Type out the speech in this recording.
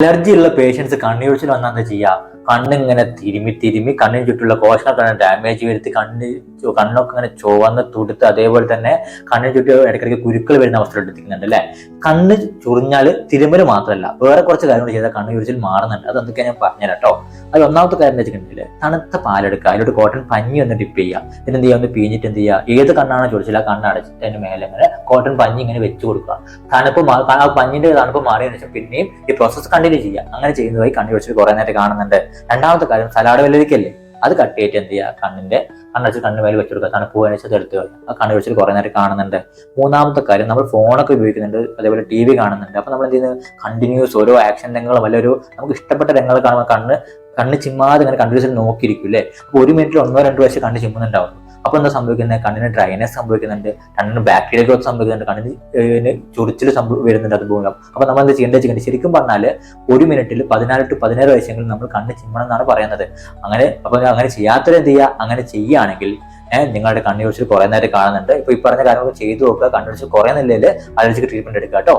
Allergy ഉള്ള patients കണ്ണിയൊഴിച്ചിൽ വന്നാൽ എന്താ ചെയ്യുക കണ്ണിങ്ങനെ തിരുമി തിരുമി കണ്ണിന് ചുറ്റുള്ള കോശങ്ങളൊക്കെ ഡാമേജ് വരുത്തി കണ്ണ് കണ്ണൊക്കെ ഇങ്ങനെ ചുവന്ന് തുടുത്ത് അതേപോലെ തന്നെ കണ്ണിന് ചുറ്റും ഇടയ്ക്കിടയ്ക്ക് കുരുക്കൾ വരുന്ന അവസ്ഥ എടുത്തിരിക്കുന്നുണ്ട് അല്ലേ? കണ്ണ് ചുറിഞ്ഞാൽ തിരുമൽ മാത്രമല്ല വേറെ കുറച്ച് കാര്യങ്ങൾ ചെയ്താൽ കണ്ണ് ചുരിച്ചിൽ മാറുന്നുണ്ട്. അത് ഞാൻ പറഞ്ഞു കേട്ടോ. അത് ഒന്നാമത്തെ കാര്യം എന്ന് വെച്ചിട്ടുണ്ടെങ്കിൽ തണുത്ത പാലെടുക്കുക. അതിലോട്ട് കോട്ടൺ പഞ്ഞി ഒന്ന് ഡിപ്പ് ചെയ്യുക. എന്നിട്ട് എന്ത് ചെയ്യുക? ഒന്ന് പീഞ്ഞിട്ട് എന്ത് ചെയ്യുക? ഏത് കണ്ണാണോ ചുരിച്ചില്ല കണ്ണ് അടച്ചിട്ട് മേലെ അങ്ങനെ കോട്ടൺ പഞ്ഞി ഇങ്ങനെ വെച്ച് കൊടുക്കുക. തണുപ്പ് ആ പഞ്ഞിന്റെ തണുപ്പ് മാറിയതിനു ശേഷം പിന്നെയും ഈ പ്രോസസ്സ് കണ്ടിന്യൂ ചെയ്യുക. അങ്ങനെ ചെയ്യുന്നതായി കണ്ണി വെച്ചിട്ട് കുറെ നേരം കാണുന്നുണ്ട്. രണ്ടാമത്തെ കാര്യം സലാഡ് വെള്ളരിക്കല്ലേ അത് കട്ട് ചെയ്തിട്ട് എന്ത് ചെയ്യുക? കണ്ണിന്റെ കണ്ണടച്ച് കണ്ണ് മേലെ വെച്ച് കൊടുക്കുക. തണുപ്പ് വേണിച്ചത് എടുത്ത് ആ കണ്ണു വെച്ചിട്ട് കുറെ നേരം കാണുന്നുണ്ട്. മൂന്നാമത്തെ കാര്യം നമ്മൾ ഫോണൊക്കെ ഉപയോഗിക്കുന്നുണ്ട്. അതേപോലെ ടി വി കാണുന്നുണ്ട്. അപ്പൊ നമ്മൾ എന്ത് ചെയ്യുന്നത് കണ്ടിന്യൂസ് ഓരോ ആക്ഷൻ രംഗങ്ങളും അല്ലെങ്കിൽ ഒരു നമുക്ക് ഇഷ്ടപ്പെട്ട രംഗങ്ങൾ കാണുമ്പോൾ കണ്ണ് കണ്ണ് ചിമ്മാതെ ഇങ്ങനെ കണ്ടിന്യൂസ് നോക്കിയിരിക്കും അല്ലേ? അപ്പൊ ഒരു മിനിറ്റിൽ ഒന്നോ രണ്ടോ വയസ്സ് കണ്ണ് ചിമ്മുന്നുണ്ടാവും. അപ്പൊ എന്താ സംഭവിക്കുന്നത് കണ്ണിന് ഡ്രൈനസ് സംഭവിക്കുന്നുണ്ട്. കണ്ണിന് ബാക്ടീരിയ ഗ്രോത്ത് സംഭവിക്കുന്നുണ്ട്. കണ്ണിന് ചൊറിച്ചിൽ വരുന്നുണ്ട് അതുപോലെ അപ്പൊ നമ്മൾ എന്താ ചെയ്യേണ്ടത് ചെയ്യേണ്ടത് ശരിക്കും പറഞ്ഞാൽ ഒരു മിനിറ്റിൽ പതിനാല് ടു പതിനേഴ് വയസ്സെങ്കിലും നമ്മൾ കണ്ണ് ചിമ്മണം എന്നാണ് പറയുന്നത്. അങ്ങനെ അപ്പൊ അങ്ങനെ ചെയ്യാത്തവർ എന്ത് ചെയ്യുക അങ്ങനെ ചെയ്യുകയാണെങ്കിൽ നിങ്ങളുടെ കണ്ണു കുറിച്ച് കുറെ നേരം കാണുന്നുണ്ട്. ഇപ്പൊ ഈ പറഞ്ഞ കാര്യങ്ങളൊക്കെ ചെയ്തു നോക്കുക. കണ്ണു കുറേ കുറെ നിലയിൽ അലർജിക്ക് ട്രീറ്റ്മെന്റ് എടുക്കുക കേട്ടോ.